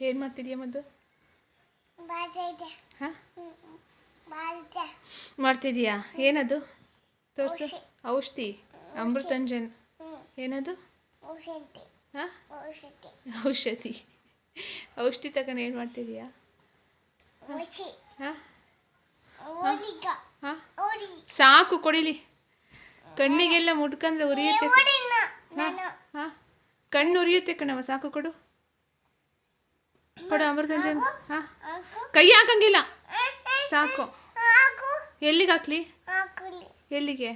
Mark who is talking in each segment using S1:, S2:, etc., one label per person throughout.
S1: ಏನು ಮಾಡ್ತಿದ್ಯಾ ಮದ್ದು? ಹಾಂ? ಮಾಡ್ತಿದೀಯಾ? ಏನದು? ತೋರ್ಸು.
S2: ಔಷಧಿ.
S1: ಅಮೃತಂಜನ್. ಏನದು?
S2: ಔಷಧಿ.
S1: ಹಾಂ?
S2: ಔಷಧಿ.
S1: ಔಷಧಿ. ತಗೊಂಡು ಏನು ಮಾಡ್ತಿದ್ಯಾ? ಹಾಂ? ಸಾಕು ಕೊಡಿಲಿ. ಕಣ್ಣಿಗೆಲ್ಲ ಮುಟ್ಕಂದ್ರೆ ಉರಿಯುತ್ತೆ. ಕಣ್ಣು ಉರಿಯುತ್ತೆ ಕಣವ ಸಾಕು ಕೊಡು. ಕೊಡು ಅಮೃತಂಜನ್. ಹಾಂ. ಕೈ ಹಾಕಂಗಿಲ್ಲ. ಸಾಕು. ಎಲ್ಲಿಗೆ ಹಾಕ್ಲಿ? ಎಲ್ಲಿಗೆ?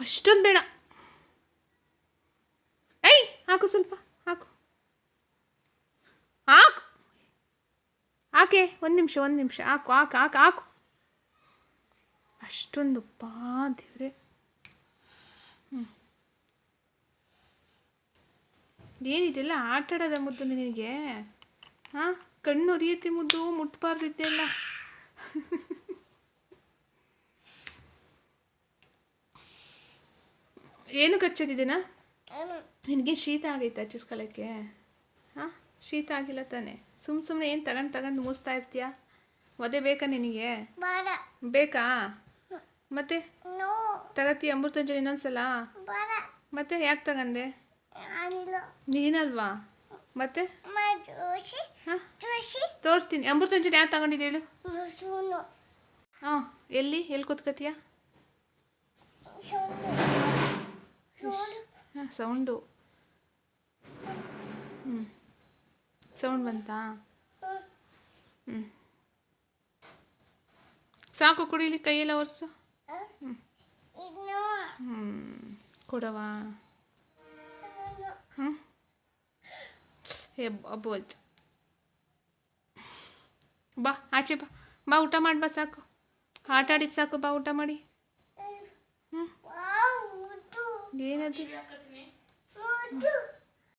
S1: ಅಷ್ಟೊಂದು ಬೇಡ. ಐ ಹಾಕು ಸ್ವಲ್ಪ, ಹಾಕು. ಹಾಕು. ಹಾಕೆ, ಒಂದು ನಿಮಿಷ ಒಂದು ನಿಮಿಷ. ಹಾಕು ಹಾಕು ಹಾಕು ಹಾಕು. ಅಷ್ಟೊಂದು ಪಾ ದೇವ್ರೆ ಹ್ಞೂ ಏನಿದೆಲ್ಲ ಆಟ ಆಡೋದ ಮುದ್ದು ನಿನಗೆ? ಹಾಂ ಕಣ್ಣು ಉರಿಯುತ್ತೆ ಮುದ್ದು ಮುಟ್ಬಾರ್ದಿದ್ದೆಲ್ಲ ಏನು ಕಚ್ಚದಿದ್ದೀನಾ
S2: ಏನು?
S1: ನಿನಗೆ ಶೀತ ಆಗೈತೆ ಹಚ್ಚಿಸ್ಕೊಳ್ಳೋಕ್ಕೆ ಹಾಂ ಶೀತ ಆಗಿಲ್ಲ ತಾನೆ. ಸುಮ್ಮ ಸುಮ್ಮನೆ ಏನು ತಗೊಂಡು ತಗೊಂಡು ಮೂಸ್ತಾ ಇರ್ತೀಯ? ಒದೆ ಬೇಕಾ ನಿನಗೆ? ಬೇಕಾ? ಮತ್ತೆ? ತಗತಿ ಅಮೃತಾಂಜಲಿ ಇನ್ನೊಂದ್ಸಲ? ಮತ್ತೆ ಯಾಕೆ ತಗಂದೆ? ನೀನಲ್ವಾ? ಮತ್ತೆ?
S2: ತೋರಿಸ್ತೀನಿ.
S1: ಹಾಂ ಅಂಜನ್ ಯಾರು ತಗೊಂಡಿದ್ದೆ ಹೇಳು? ಹಾ ಎಲ್ಲಿ? ಎಲ್ಲಿ ಕೂತ್ಕೋತೀಯ ಹಾಂ ಸೌಂಡು. ಹ್ಞೂ ಸೌಂಡ್ ಬಂತಾ? ಹ್ಞೂ ಸಾಕು ಕುಡಿಲಿ ಕೈಯೆಲ್ಲ ಒರೆಸು. ಹ್ಞೂ ಕೊಡವಾ. ಹ್ಞೂ ಅಬ್ಬೋಯ್ತು ಬಾ ಆಚೆ ಬಾ. ಬಾ ಊಟ ಮಾಡಿ ಬಾ ಸಾಕು. ಆಟ ಆಡಿದ್ದು ಸಾಕು ಬಾ ಊಟ ಮಾಡಿ. ಹ್ಞೂ ಏನದು?